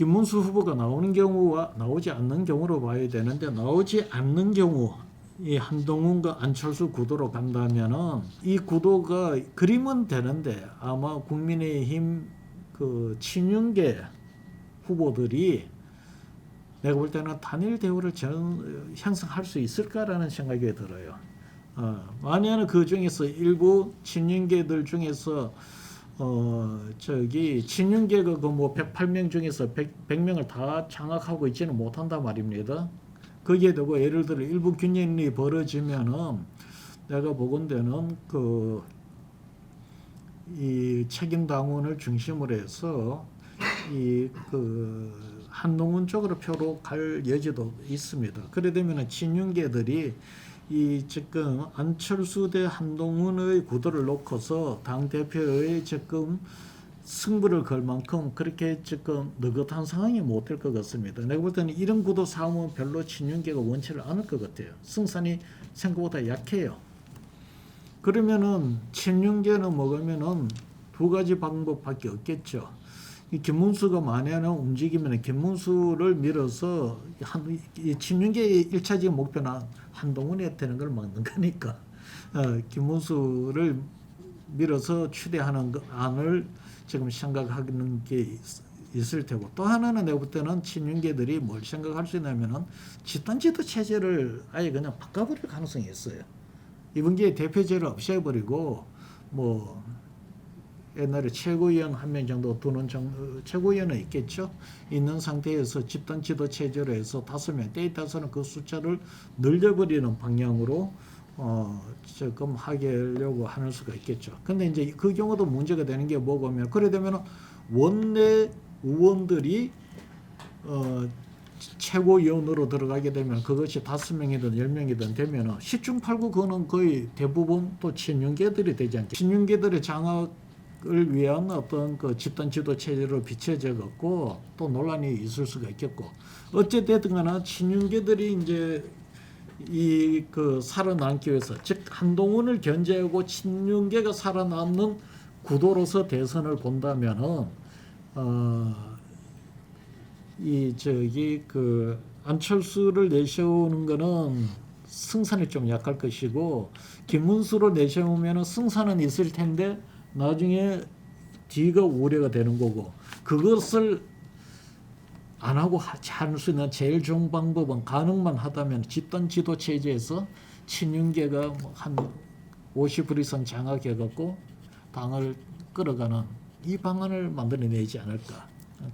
김문수 후보가 나오는 경우와 나오지 않는 경우로 봐야 되는데 나오지 않는 경우 이 한동훈과 안철수 구도로 간다면은 이 구도가 그림은 되는데 아마 국민의힘 그 친윤계 후보들이 내가 볼 때는 단일 대우를 전, 형성할 수 있을까라는 생각이 들어요. 어, 만약에 그 중에서 일부 친윤계들 중에서 어 저기 친윤계가 그뭐 108명 중에서 100, 100명을 다 장악하고 있지는 못한다 말입니다. 거기에 대고 예를 들어 일부 균열이 벌어지면은 내가 보건대는 그 이 책임 당원을 중심으로 해서 이 그 한동훈 쪽으로 표로 갈 여지도 있습니다. 그래 되면은 친윤계들이 이 지금 안철수 대 한동훈의 구도를 놓고서 당 대표의 지금 승부를 걸 만큼 그렇게 지금 느긋한 상황이 못 될 것 같습니다. 내가 볼 때는 이런 구도 싸움은 별로 친윤계가 원치를 않을 것 같아요. 승산이 생각보다 약해요. 그러면은 친윤계는 먹으면은 두 가지 방법밖에 없겠죠. 이 김문수가 만약에 움직이면 김문수를 밀어서 한, 이 친윤계의 일차적 목표는 한동훈이 되는 걸 막는 거니까 어, 김문수를 밀어서 추대하는 거- 안을 지금 생각하는 게 있, 있을 테고 또 하나는 내가 볼 때는 친윤계들이 뭘 생각할 수 있냐면은 집단지도 체제를 아예 그냥 바꿔버릴 가능성이 있어요. 이번 기회에 대표제를 없애버리고 뭐 옛날에 최고위원 한 명 정도 두는 정, 어, 최고위원은 있겠죠. 있는 상태에서 집단 지도 체제로 해서 다섯 명, 따라서는 그 숫자를 늘려버리는 방향으로 어, 조금 하려고 하는 수가 있겠죠. 근데 이제 그 경우도 문제가 되는 게 뭐냐면 그래 되면 원내 의원들이 어, 최고위원으로 들어가게 되면 그것이 다섯 명이든 열 명이든 되면은 시중팔구 그거는 거의 대부분 또 친윤계들이 되지 않겠 친윤계들의 장악 을 위한 어떤 그 집단 지도 체제로 비춰져 갖고 또 논란이 있을 수가 있겠고. 어찌 됐든 간에 친윤계들이 이제 이 그 살아남기 위해서 즉 한동훈을 견제하고 친윤계가 살아남는 구도로서 대선을 본다면은 어, 이 저기 그 안철수를 내세우는 거는 승산이 좀 약할 것이고 김문수를 내세우면은 승산은 있을 텐데 나중에 뒤가 우려가 되는 거고 그것을 안 하고 않을 수 있는 제일 좋은 방법은 가능만 하다면 집단 지도 체제에서 친윤계가 뭐한50% 이상 장악해 갖고 당을 끌어가는 이 방안을 만들어내지 않을까